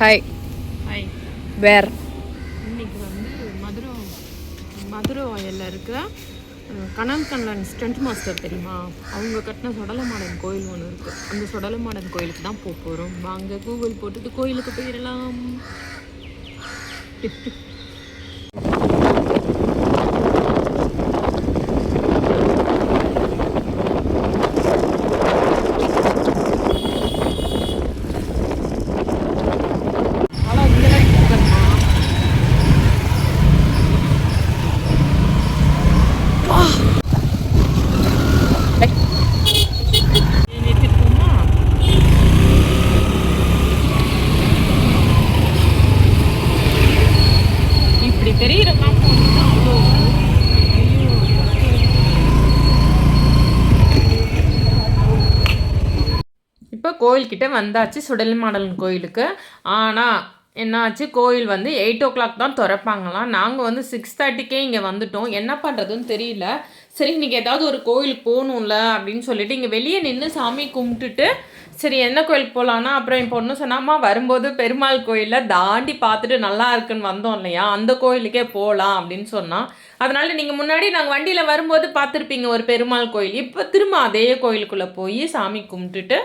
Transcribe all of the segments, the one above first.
Hi hi வேர் இன்னைக்கு வந்து மதுரை மதுரை வயலில் இருக்கிற அஹ், கனல் கண்ணன் ஸ்டண்ட் மாஸ்டர் தெரியுமா? அவங்க கட்டின சொடலமாடன் கோயில் ஒன்று இருக்குது அந்த சொடலமாடன் கோயிலுக்கு தான் போக போகிறோம் வாங்க கூகுள் போட்டுட்டு கோயிலுக்கு போயிடலாம் ஆனால் இங்கே தான் இருக்கணுமா நிறுத்திருக்கோமா இப்படி தெரியுற காம்பவுண்ட் தான் அவ்வளோ ஐயோ இப்போ கோயில்கிட்ட வந்தாச்சு சுடல் மாடலன் கோயிலுக்கு. ஆனால் என்னாச்சு? கோயில் வந்து எயிட் ஓ கிளாக் தான் திறப்பாங்களாம். நாங்கள் வந்து சிக்ஸ் தேர்ட்டிக்கே இங்கே வந்துட்டோம். என்ன பண்ணுறதுன்னு தெரியல. சரி இன்றைக்கி ஏதாவது ஒரு கோயிலுக்கு போகணும்ல அப்படின்னு சொல்லிட்டு இங்கே வெளியே நின்று சாமி கும்பிட்டுட்டு சரி என்ன கோயிலுக்கு போகலான்னா அப்புறம் என் பொண்ணு சொன்னாம்மா வரும்போது பெருமாள் கோயிலில் தாண்டி பார்த்துட்டு நல்லா இருக்குன்னு வந்தோம் இல்லையா? அந்த கோயிலுக்கே போகலாம் அப்படின்னு சொன்னால் அதனால் நீங்கள் முன்னாடி நாங்கள் வண்டியில் வரும்போது பார்த்துருப்பீங்க ஒரு பெருமாள் கோயில். இப்போ திரும்ப அதே கோயிலுக்குள்ளே போய் சாமி கும்பிட்டுட்டு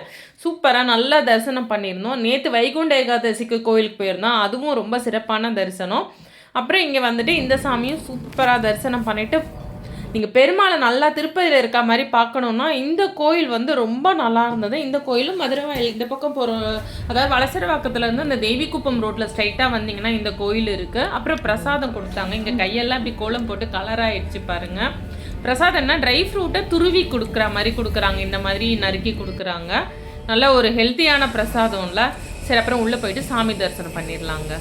சூப்பராக நல்லா தரிசனம் பண்ணியிருந்தோம். நேற்று வைகுண்ட ஏகாதசிக்கு கோயிலுக்கு போயிருந்தோம். அதுவும் ரொம்ப சிறப்பான தரிசனம். அப்புறம் இங்கே வந்துட்டு இந்த சாமியும் சூப்பராக தரிசனம் பண்ணிவிட்டு நீங்கள் பெருமாளை நல்லா திருப்பதியில் இருக்க மாதிரி பார்க்கணுன்னா இந்த கோயில் வந்து ரொம்ப நல்லா இருந்தது. இந்த கோயிலும் மதுரை வயல் இந்த பக்கம் போகிற அதாவது வளசரவாக்கத்துலேருந்து இருந்து தேவிக்குப்பம் ரோட்டில் ஸ்ட்ரைட்டாக வந்தீங்கன்னா இந்த கோயில் இருக்குது அப்புறம் பிரசாதம் கொடுத்தாங்க. இங்கே கையெல்லாம் இப்படி கோலம் போட்டு கலர் ஆயிடுச்சு பாருங்க. பிரசாதம்னா ட்ரை ஃப்ரூட்டை துருவி கொடுக்குற மாதிரி கொடுக்குறாங்க. இந்த மாதிரி நறுக்கி கொடுக்குறாங்க. நல்ல ஒரு ஹெல்த்தியான பிரசாதம்ல சரி அப்புறம் உள்ளே போயிட்டு சாமி தரிசனம் பண்ணிடலாங்க.